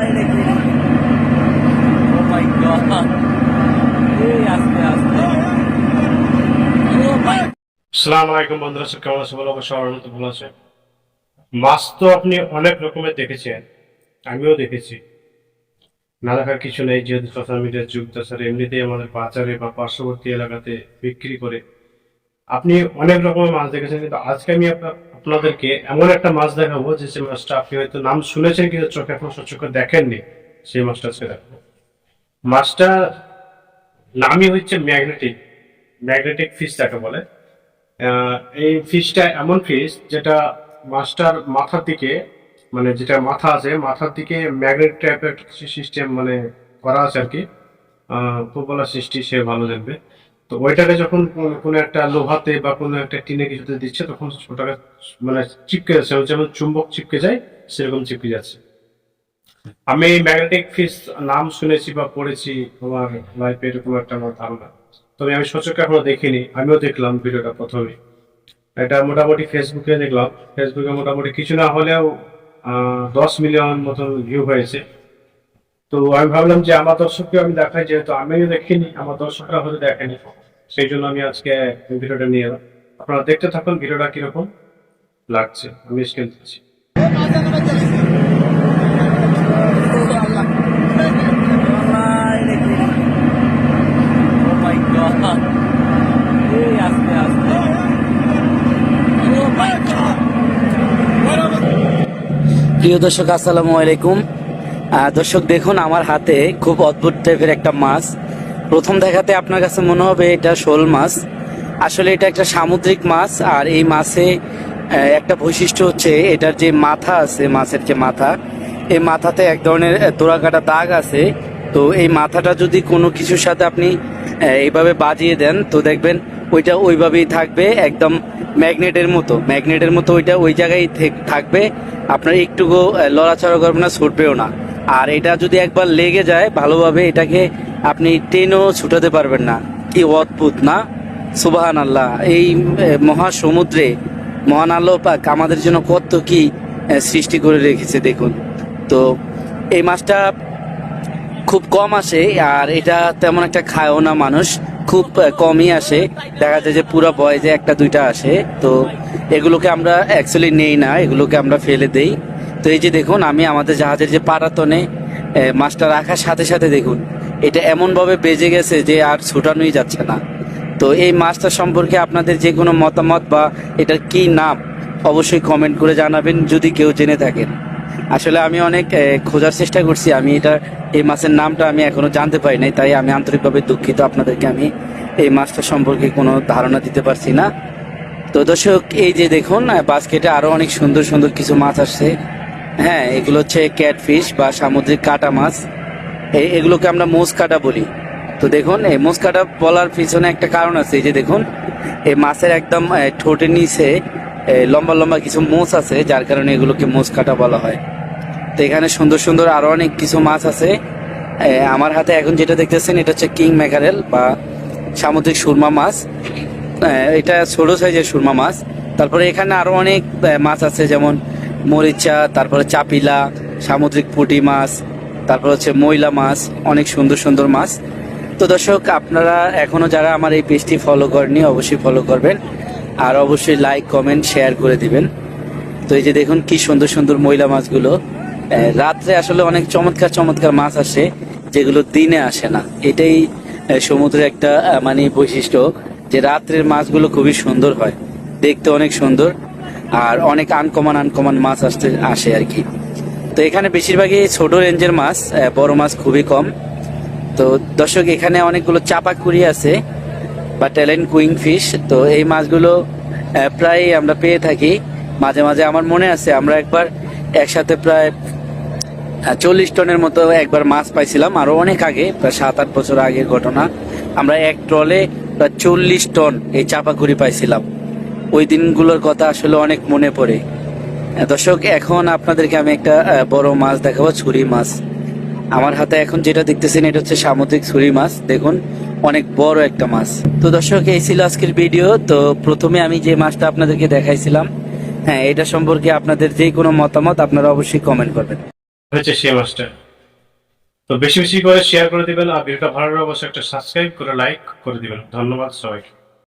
Oh Oh মাছ তো আপনি অনেক রকমের দেখেছেন, আমিও দেখেছি। না দেখার কিছু নেই, যেহেতু সোশ্যাল মিডিয়ার যুগ, তাছাড়া এমনিতেই আমাদের বাজারে বা পার্শ্ববর্তী এলাকাতে বিক্রি করে আপনি অনেক রকমের মাছ দেখেছেন, কিন্তু আজকে আমি আপনা- আপনাদেরকে এমন একটা মাছ দেখাবো যে সেই মাছটা আপনি হয়তো নাম শুনেছেন কিন্তু চোখে এখন চোখে দেখেননি। সেই মাছটা আজকে দেখাবো। মাছটা নামই হচ্ছে ম্যাগনেটিক। ম্যাগনেটিক ফিশ যাকে বলে। এই ফিশটা এমন ফিশ যেটা মাছটার মাথার দিকে মানে যেটা মাথা আছে, মাথার দিকে ম্যাগনেট টাইপের সিস্টেম মানে করা আছে আর কি। প্রবলা সৃষ্টি, সে ভালো জানবে। তো ওইটাকে যখন কোনো একটা লোহাতে বা কোনো একটা টিনে কিছুতে দিচ্ছে, তখন ওটাকে মানে চিপকে যাচ্ছে যেমন চুম্বক চিপকে যায়, সেরকম চিপকে যাচ্ছে। আমি ম্যাগনেটিক ফিশ নাম শুনেছি বা পড়েছি, আমার লাইফে এরকম একটা আমার ধারণা। তবে আমি সচক্ষে এখনও দেখিনি, আমিও দেখলাম ভিডিওটা প্রথমে। এটা মোটামুটি ফেসবুকে দেখলাম। ফেসবুকে মোটামুটি কিছু না হলেও দশ মিলিয়ন মতো ভিউ হয়েছে। তো আমি ভাবলাম যে আমার দর্শককে আমি দেখাই, যেহেতু আমিও দেখিনি, আমার দর্শকরা হয়তো দেখেনি। সেই জন্য আমি আজকে ভিডিওটা নিয়ে এলাম। আপনারা দেখতে থাকুন, ভিডিওটা কীরকম লাগছে, আমি স্ক্রিন দিচ্ছি. প্রিয় দর্শক, আসসালামু আলাইকুম। দর্শক, দেখুন আমার হাতে খুব অদ্ভুত টাইপের একটা মাছ। প্রথম দেখাতে আপনার কাছে মনে হবে এটা শোল মাছ। আসলে এটা একটা সামুদ্রিক মাছ আর এই মাছে একটা বৈশিষ্ট্য হচ্ছে এটার যে মাথা আছে মাছের যে মাথা এই মাথাতে এক ধরনের আহ, তোড়াকাটা দাগ আছে। তো এই মাথাটা যদি কোনো কিছুর সাথে আপনি এইভাবে বাজিয়ে দেন তো দেখবেন ওইটা ওইভাবেই থাকবে একদম ম্যাগনেটের মতো। ম্যাগনেটের মতো ওইটা ওই জায়গায় থেক- থাকবে। আপনার একটুকু লড়াচড়া করবে না ছুটবেও না। আর এটা যদি একবার লেগে যায় ভালোভাবে, এটাকে আপনি টেনও ছুটাতে পারবেন না। কি অদ্ভুত, না? সুবাহান আল্লাহ এই মহাসমুদ্রে, মহান আল্লাহ পাক আমাদের জন্য কত কি সৃষ্টি করে রেখেছে, দেখুন। তো, এই মাছটা খুব কম আসে, আর এটা তেমন একটা খায়ও না মানুষ, খুব কমই আসে। দেখা যায় যে পুরো বয়সে একটা দুইটা আসে, তো এগুলোকে আমরা অ্যাকচুয়ালি নেই না, এগুলোকে আমরা ফেলে দেই। তো এই যে দেখুন, আমি আমাদের জাহাজের যে পারাতনে মাছটা রাখার সাথে সাথে দেখুন, এটা এমনভাবে বেজে গেছে যে আর ছুটানোই যাচ্ছে না। তো এই মাছটা সম্পর্কে আপনাদের যে কোনো মতামত বা এটার কি নাম, অবশ্যই কমেন্ট করে জানাবেন যদি কেউ জেনে থাকেন। আসলে আমি অনেক খোঁজার চেষ্টা করছি, আমি এটা, এই মাছের নামটা আমি এখনও জানতে পারি নাই, তাই আমি আন্তরিকভাবে দুঃখিত, আপনাদেরকে আমি এই মাছটা সম্পর্কে কোনো ধারণা দিতে পারছি না। তো দর্শক, এই যে দেখুন বাস্কেটে আরও অনেক সুন্দর সুন্দর কিছু মাছ আসছে। হ্যাঁ এগুলো হচ্ছে ক্যাটফিশ বা সামুদ্রিক কাটা মাছ। এগুলোকে আমরা মোজ কাটা বলি। তো দেখুন, এই মোজ কাটা বলার পিছনে একটা কারণ আছে। এই যে দেখুন, এই মাছের একদম ঠোঁটের নিচে লম্বা লম্বা কিছু মোচ আছে, যার কারণে এগুলোকে মোচ কাটা বলা হয়। তো এখানে সুন্দর সুন্দর আরও অনেক কিছু মাছ আছে। আমার হাতে এখন যেটা দেখতেছেন, এটা হচ্ছে কিং ম্যাকারেল বা সামুদ্রিক সুরমা মাছ। এটা ছোট সাইজের সুরমা মাছ। তারপরে এখানে আরও অনেক মাছ আছে, যেমন মরিচা, তারপরে চাপিলা, সামুদ্রিক পুঁটি মাছ, তারপর হচ্ছে ময়লা মাছ, অনেক সুন্দর সুন্দর মাছ। তো দর্শক, আপনারা এখনও যারা আমার এই পেজটি ফলো করেনি অবশ্যই ফলো করবেন। আর অবশ্যই লাইক কমেন্ট শেয়ার করে দিবেন। তো এই যে দেখুন কি সুন্দর সুন্দর ময়লা মাছগুলো। রাত্রে আসলে অনেক চমৎকার চমৎকার মাছ আসে, যেগুলো দিনে আসে না। এটাই সমুদ্রের একটা মানে বৈশিষ্ট্য, যে রাত্রের মাছগুলো খুবই সুন্দর হয়। দেখতে অনেক সুন্দর। আর অনেক আনকমন আনকমন মাছ আসতে, আসে আর কি। তো এখানে বেশিরভাগই ছোট রেঞ্জের মাছ বড় মাছ খুবই কম। তো দর্শক, এখানে অনেকগুলো চাপা কুড়ি আছে বা ট্যালেন্ট কুইং ফিশ তো এই মাছগুলো প্রায় আমরা পেয়ে থাকি। মাঝে মাঝে আমার মনে আছে, আমরা একবার একসাথে প্রায় চল্লিশ টনের মতো একবার মাছ পাইছিলাম আরও অনেক আগে, প্রায় সাত, আট বছর আগের ঘটনা। আমরা এক ট্রলে প্রায় চল্লিশ টন এই চাপাকুড়ি পাইছিলাম। ওই দিনগুলোর কথা আসলে অনেক মনে পড়ে। দর্শক, এখন আপনাদেরকে আমি একটা বড় মাছ দেখাবো, ছুরি মাছ। আমার হাতে এখন যেটা দেখতেছেন, এটা হচ্ছে সামুদ্রিক ছুরি মাছ। দেখুন, অনেক বড় একটা মাছ। তো দর্শক, এই ছিল আজকের ভিডিও। তো প্রথমে আমি যে মাছটা আপনাদেরকে দেখাইছিলাম হ্যাঁ এটা সম্পর্কে আপনাদের যে কোনো মতামত, আপনারা অবশ্যই কমেন্ট করবেন। হচ্ছে সে মাছটা তো বেশি বেশি করে শেয়ার করে দিবেন, আর ভিডিওটা ভালো লাগলে অবশ্যই একটা সাবস্ক্রাইব করে লাইক করে দিবেন। ধন্যবাদ সবাইকে।